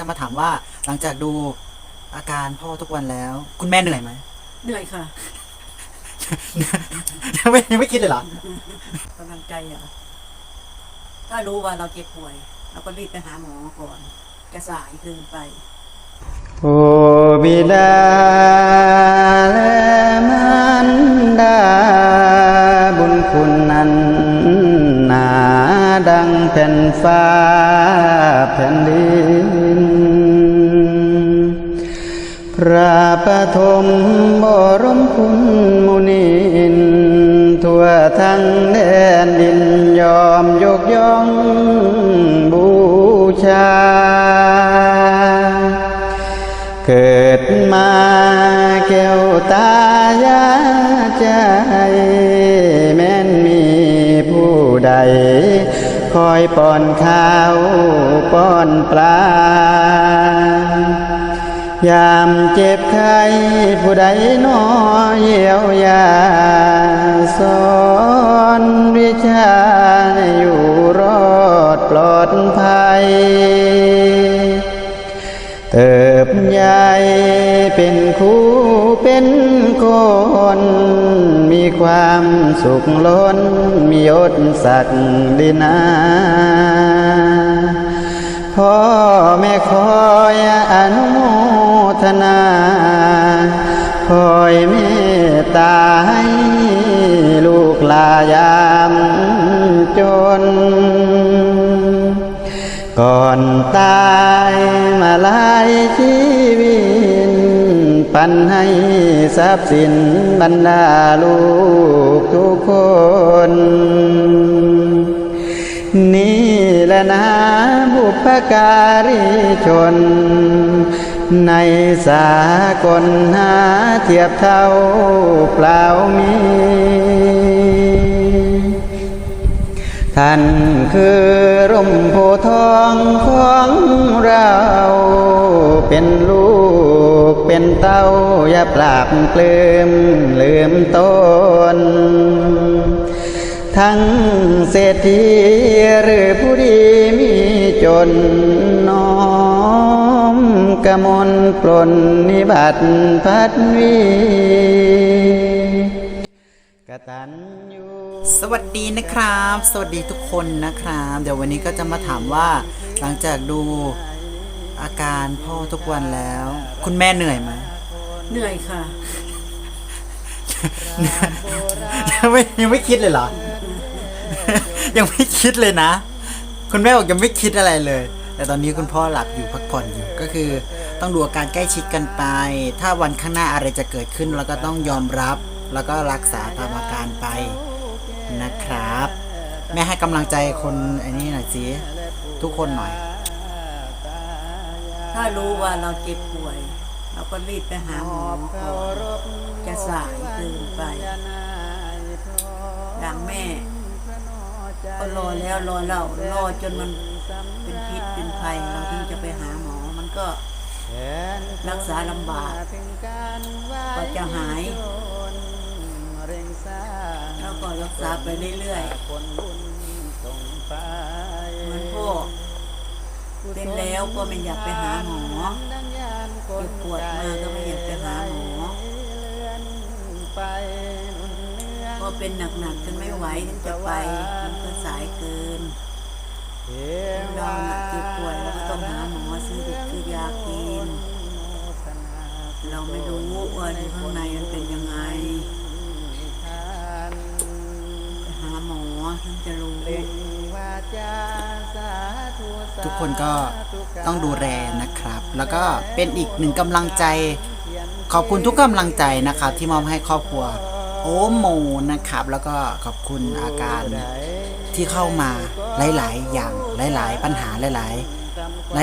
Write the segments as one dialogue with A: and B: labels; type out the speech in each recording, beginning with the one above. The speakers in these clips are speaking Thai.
A: จะมาถามว่า หลังจากดูอาการพ่อทุกวันแล้ว คุณแม่เหนื่อยไหม
B: เหนื่อยค่ะ
A: ยังไม่ยังไม่คิดเลยเหรอ
B: กำลังใจอะถ้ารู้ว่าเราเจ็บป่วยเราก็รีบไปหาหมอก่อนจะสายเกินไป
C: โอ้บิดาและมารดา บุญคุณนั้นหนาดังแผ่นฟ้าแผ่นดิน พระปฐมบรมคุณมุนิน ทั่วทั้งแดนดินยอมยกย่องบูชา เกิดมาแก้วตายาใจ แม้นมีผู้ใด คอยป้อนข้าวป้อนปลา ยามเจ็บไข้ผู้ใดหนอเยียวยาสอนวิชาอยู่รอดปลอดภัย เติบใหญ่เป็นครูเป็นคน มีความสุขล้น มียศศักดินาพ่อแม่คอยอนุโม ทนาคอยเมตตาให้ลูกลายามจน ก่อนตายมาลายชีวิตปันให้ทรัพย์สินบรรดาลูกทุกคน นี่แหละนะบุพการีชน ในสากลหาเทียบเท่าเปล่ามี ท่านคือร่มโพธิ์ทองของเรา เป็นลูกเป็นเต้าอย่าปราบเปลืมลืมต้นทั้งเศรษฐีหรือผู้ดีมีจนน้อม กมลปลนนิบัติพัดวีกตัญญู
A: สวัสดีนะครับ สวัสดีทุกคนนะครับ เดี๋ยววันนี้ก็จะมาถามว่า หลังจากดูอาการพ่อทุกวันแล้ว คุณแม่เหนื่อยไหม
B: เหนื่อยค่ะ
A: ยังไม่ยังไม่คิดเลยเหรอ ยังไม่คิดเลยนะ คุณแม่บอกยังไม่คิดอะไรเลย แต่ตอนนี้คุณพ่อหลับอยู่พักผ่อนอยู่ก็คือ ต้องดูอาการใกล้ชิดกันไป ถ้าวันข้างหน้าอะไรจะเกิดขึ้นเราก็ต้องยอมรับ แล้วก็รักษาตามอาการไปนะครับ แม่ให้กำลังใจคนไอ้นี่หน่อยสิทุกคนหน่อย
B: ถ้ารู้ว่าเราเจ็บป่วย เราก็รีบไปหาหมอก่อนจะสายเกินไปดังแม่ ก็รอแล้วรอเล่ารอจนมันเป็นพิษเป็นภัยเราถึงจะไปหาหมอมันก็รักษาลำบากกว่าจะหายแล้วก็รักษาไปเรื่อยๆเหมือนพ่อเป็นแล้วก็ไม่อยากไปหาหมอเจ็บปวดมาก็ไม่อยากไปหาหมอ พอเป็นหนักๆจนไม่ไหวถึงจะไปมันก็สายเกินเราน่ะเจ็บป่วยเราก็ต้องหาหมอซื้อซื้อยากิน เราไม่รู้ว่าในข้างในมันเป็นยังไงหาหมอถึงจะรู้
A: ทุกคนก็ต้องดูแลนะครับ แล้วก็เป็นอีกหนึ่งกำลังใจ ขอบคุณทุกกำลังใจนะครับที่มอบให้ครอบครัว โอโมนะครับ แล้วก็ขอบคุณอาการที่เข้ามาหลาย ๆ อย่างหลาย ๆ ปัญหาหลา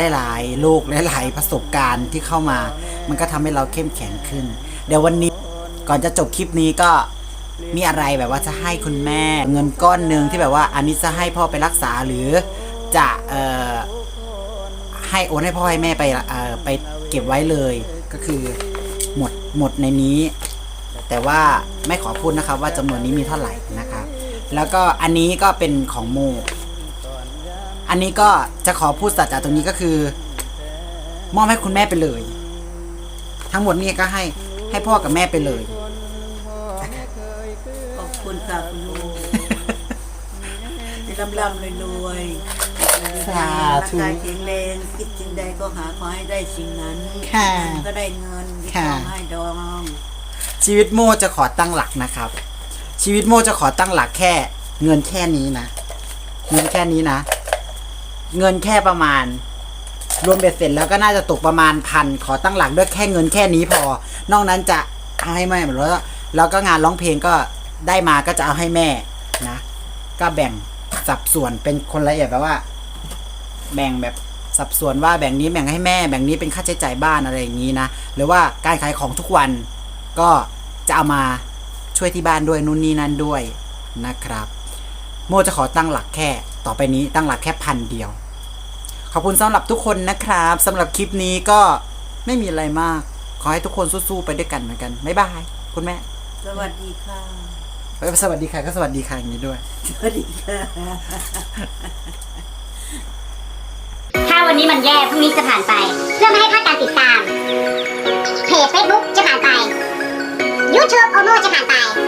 A: ย ๆหลายๆโลกหลายๆประสบการณ์ที่เข้ามา มันก็ทำให้เราเข้มแข็งขึ้น เดี๋ยววันนี้ก่อนจะจบคลิปนี้ก็มีอะไรแบบว่าจะให้คุณแม่ เงินก้อนหนึ่งที่แบบว่าอันนี้จะให้พ่อไปรักษาหรือจะเอ่อให้โอนให้พ่อให้แม่ไปเอ่อไปเก็บไว้เลย ก็คือหมดหมดในนี้ แต่ว่าไม่ขอพูดนะครับว่าจำนวนนี้มีเท่าไหร่นะครับ แล้วก็อันนี้ก็เป็นของโม อันนี้ก็จะขอพูดสัจจะตรงนี้ก็คือ มอบให้คุณแม่ไปเลย ทั้งหมดนี้ก็ให้ให้พ่อกับแม่ไปเลย
B: ขอบคุณค่ะคุณลูกให้ร่ำร่ำรวยรวย
A: สาธุ
B: ร่างกายแข็งแรงคิดสิ่งใดก็หาขอให้ได้สิ่งนั้น
A: ค่ะ
B: ก็ได้เงินที่
A: ค่ะ
B: ทองให้ดอง
A: ชีวิตโมจะขอตั้งหลักนะครับ ชีวิตโมจะขอตั้งหลักแค่ เงินแค่นี้นะ เงินแค่นี้นะ เงินแค่ประมาณ รวมเบ็ดเสร็จแล้วก็น่าจะตกประมาณพันขอตั้งหลักด้วยแค่เงินแค่นี้พอ นอกนั้นจะเอาให้แม่หมดแล้วแล้วก็งานร้องเพลงก็ได้มาก็จะเอาให้แม่นะ ก็แบ่งสับส่วนเป็นคนละเอียดแบบว่า แบ่งแบบสับส่วนว่าแบ่งนี้แบ่งให้แม่ แบ่งนี้เป็นค่าใช้จ่ายบ้านอะไรอย่างนี้นะหรือว่าการขายของทุกวัน ก็จะเอามาช่วยที่บ้านด้วยนู่นนี่นั่นด้วยนะครับ โมจะขอตั้งหลักแค่ ต่อไปนี้ตั้งหลักแค่พันเดียว ขอบคุณสำหรับทุกคนนะครับสำหรับคลิปนี้ก็ไม่มีอะไรมาก ขอให้ทุกคนสู้ๆไปด้วยกันเหมือนกันบ๊ายบายคุณแม่
B: สวัสดีค่ะ
A: เอ้ยสวัสดีค่ะก็สวัสดีค่ะอย่างนี้ด้วย
B: สวัสดีค่ะ
D: ถ้าวันนี้มันแย่พรุ่งนี้จะผ่านไป เพื่อไม่ให้พลาดการติดตาม เพจ Facebook จะผ่านไปโอโมจะผ่านไป